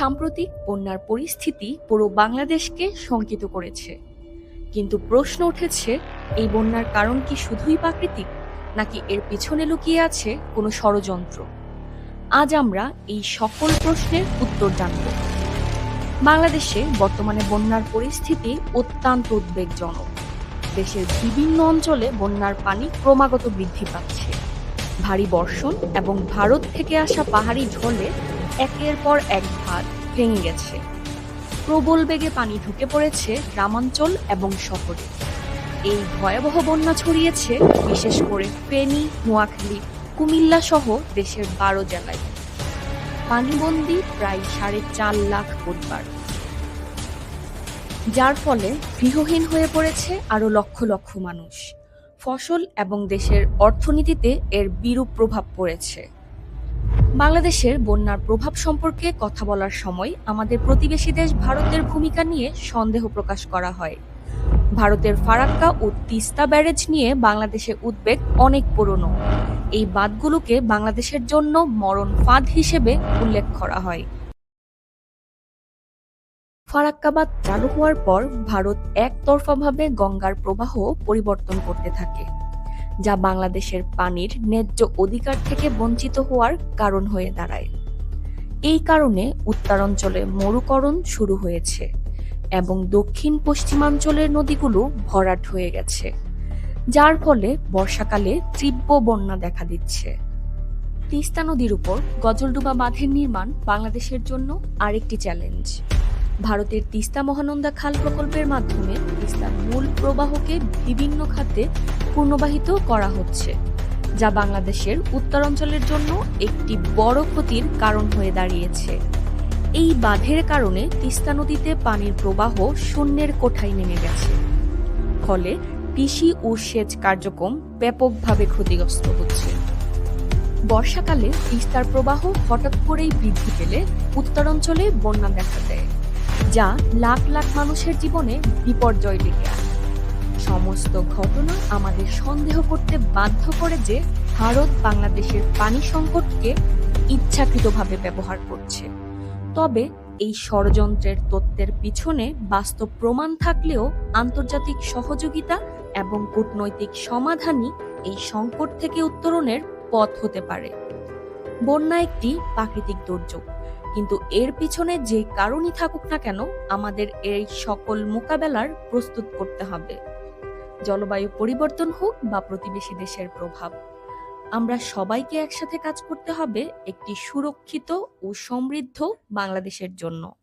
সাম্প্রতিক বন্যার পরিস্থিতি পুরো বাংলাদেশকে শঙ্কিত করেছে। কিন্তু প্রশ্ন উঠেছে, এই বন্যার কারণ কি শুধুই প্রাকৃতিক, নাকি এর পিছনে লুকিয়ে আছে কোনো ষড়যন্ত্র? আজ আমরা এই সকল প্রশ্নের উত্তর জানব। বাংলাদেশে বর্তমানে বন্যার পরিস্থিতি অত্যন্ত উদ্বেগজনক। দেশের বিভিন্ন অঞ্চলে বন্যার পানি ক্রমাগত বৃদ্ধি পাচ্ছে। ভারী বর্ষণ এবং ভারত থেকে আসা পাহাড়ি ঝড়ে একের পর এক ভাগ ভেঙে গেছে। প্রবল বেগে পানি ঢুকে পড়েছে গ্রামাঞ্চল এবং শহরে। এই ভয়াবহ বন্যা ছড়িয়েছে বিশেষ করে ফেনী, নোয়াখালী, কুমিল্লা সহ দেশের বারো জেলায়। পানিবন্দি প্রায় সাড়ে চার লাখ পরিবার। যার ফলে গৃহহীন হয়ে পড়েছে আরও লক্ষ লক্ষ মানুষ। ফসল এবং দেশের অর্থনীতিতে এর বিরূপ প্রভাব পড়েছে। বাংলাদেশের বন্যার প্রভাব সম্পর্কে কথা বলার সময় আমাদের প্রতিবেশী দেশ ভারতের ভূমিকা নিয়ে সন্দেহ প্রকাশ করা হয়। ভারতের ফারাক্কা ও তিস্তা ব্যারেজ নিয়ে বাংলাদেশের উদ্বেগ অনেক পুরনো। এই বাঁধগুলোকে বাংলাদেশের জন্য মরণ ফাঁদ হিসেবে উল্লেখ করা হয়। ফারাক্কাবাদ চালু হওয়ার পর ভারত একতরফাভাবে গঙ্গার প্রবাহ পরিবর্তন করতে থাকে। যা বাংলাদেশের পানির ন্যায্য অধিকার থেকে বঞ্চিত হওয়ার কারণ হয়ে দাঁড়ায়। এই কারণে উত্তরাঞ্চলে মরুকরণ শুরু হয়েছে এবং দক্ষিণ পশ্চিমাঞ্চলের নদীগুলো ভরাট হয়ে গেছে, যার ফলে বর্ষাকালে তীব্র বন্যা দেখা দিচ্ছে। তিস্তা নদীর উপর গজলডুবা বাঁধের নির্মাণ বাংলাদেশের জন্য আরেকটি চ্যালেঞ্জ। ভারতের তিস্তা মহানন্দা খাল প্রকল্পের মাধ্যমে তিস্তার মূল প্রবাহকে বিভিন্ন খাতে পূর্ণবাহিত করা হচ্ছে, যা বাংলাদেশের উত্তরাঞ্চলের জন্য একটি বড় ক্ষতির কারণ হয়ে দাঁড়িয়েছে। এই বাঁধের কারণে তিস্তা নদীতে পানির প্রবাহ শূন্যের কোঠায় নেমে গেছে। ফলে কৃষি ও সেচ কার্যক্রম ব্যাপকভাবে ক্ষতিগ্রস্ত হচ্ছে। বর্ষাকালে তিস্তার প্রবাহ হঠাৎ করেই বৃদ্ধি পেলে উত্তরাঞ্চলে বন্যা দেখা দেয়, যা লাখ লাখ মানুষের জীবনে বিপর্যয় ডেকে আনে। সমস্ত ঘটনা আমাদের সন্দেহ করতে বাধ্য করে যে ভারত বাংলাদেশের পানি সংকটকে ইচ্ছাকৃতভাবে ব্যবহার করছে। তবে এই ষড়যন্ত্রের তত্ত্বের পিছনে বাস্তব প্রমাণ থাকলেও আন্তর্জাতিক সহযোগিতা এবং কূটনৈতিক সমাধানই এই সংকট থেকে উত্তরণের পথ হতে পারে। বন্যা একটি প্রাকৃতিক দুর্যোগ, কিন্তু এর পিছনে যে কারণই থাকুক না কেন আমাদের এই সকল মোকাবেলার প্রস্তুত করতে হবে। জলবায়ু পরিবর্তন হোক বা প্রতিবেশী দেশের প্রভাব। আমরা সবাইকে একসাথে কাজ করতে হবে একটি সুরক্ষিত ও সমৃদ্ধ বাংলাদেশের জন্য।